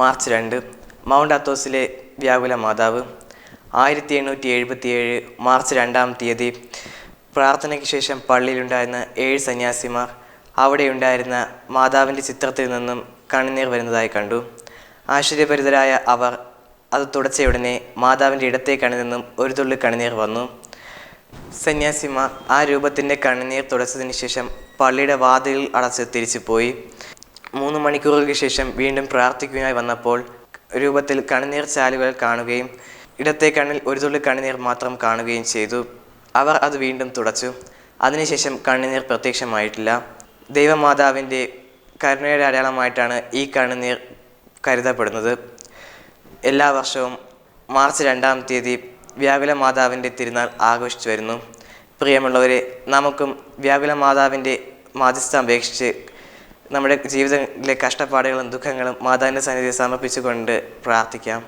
March രണ്ട് mount അത്തോസിലെ വ്യാകുല മാതാവ്. ആയിരത്തി എണ്ണൂറ്റി എഴുപത്തി ഏഴ് മാർച്ച് രണ്ടാം തീയതി പ്രാർത്ഥനയ്ക്ക് ശേഷം പള്ളിയിലുണ്ടായിരുന്ന ഏഴ് സന്യാസിമാർ അവിടെയുണ്ടായിരുന്ന മാതാവിന്റെ ചിത്രത്തിൽ നിന്നും കണ്ണുനീർ വരുന്നതായി കണ്ടു. ആശ്ചര്യഭരിതരായ അവർ അത് തുടച്ചയുടനെ മാതാവിന്റെ ഇടത്തെ കണ്ണിൽ നിന്നും ഒരു തുള്ളി കണ്ണുനീർ വന്നു. സന്യാസിമാർ ആ രൂപത്തിന്റെ കണ്ണുനീർ തുടച്ചതിന് ശേഷം പള്ളിയുടെ വാതിലിൽ അടച്ച് തിരിച്ചു പോയി മൂന്ന് മണിക്കൂറുകൾക്ക് ശേഷം വീണ്ടും പ്രാർത്ഥിക്കുവാനായി വന്നപ്പോൾ രൂപത്തിൽ കണ്ണുനീർ ചാലുകൾ കാണുകയും ഇടത്തെ കണ്ണിൽ ഒരു തുള്ളി കണ്ണുനീർ മാത്രം കാണുകയും ചെയ്തു. അവർ അത് വീണ്ടും തുടച്ചു. അതിനുശേഷം കണ്ണുനീർ പ്രത്യക്ഷമായിട്ടില്ല. ദൈവമാതാവിന്റെ കരുണയുടെ അടയാളമായിട്ടാണ് ഈ കണ്ണുനീർ കരുതപ്പെടുന്നത്. എല്ലാ വർഷവും മാർച്ച് രണ്ടാം തീയതി വ്യാകുല മാതാവിന്റെ തിരുനാൾ ആഘോഷിച്ചു വരുന്നു. പ്രിയമുള്ളവരെ നമുക്കും വ്യാകുല മാതാവിന്റെ മാധ്യസ്ഥ അപേക്ഷിച്ച് നമ്മുടെ ജീവിതത്തിലെ കഷ്ടപ്പാടുകളും ദുഃഖങ്ങളും മാതാവിന്റെ സന്നിധിയിൽ സമർപ്പിച്ചുകൊണ്ട് പ്രാർത്ഥിക്കാം.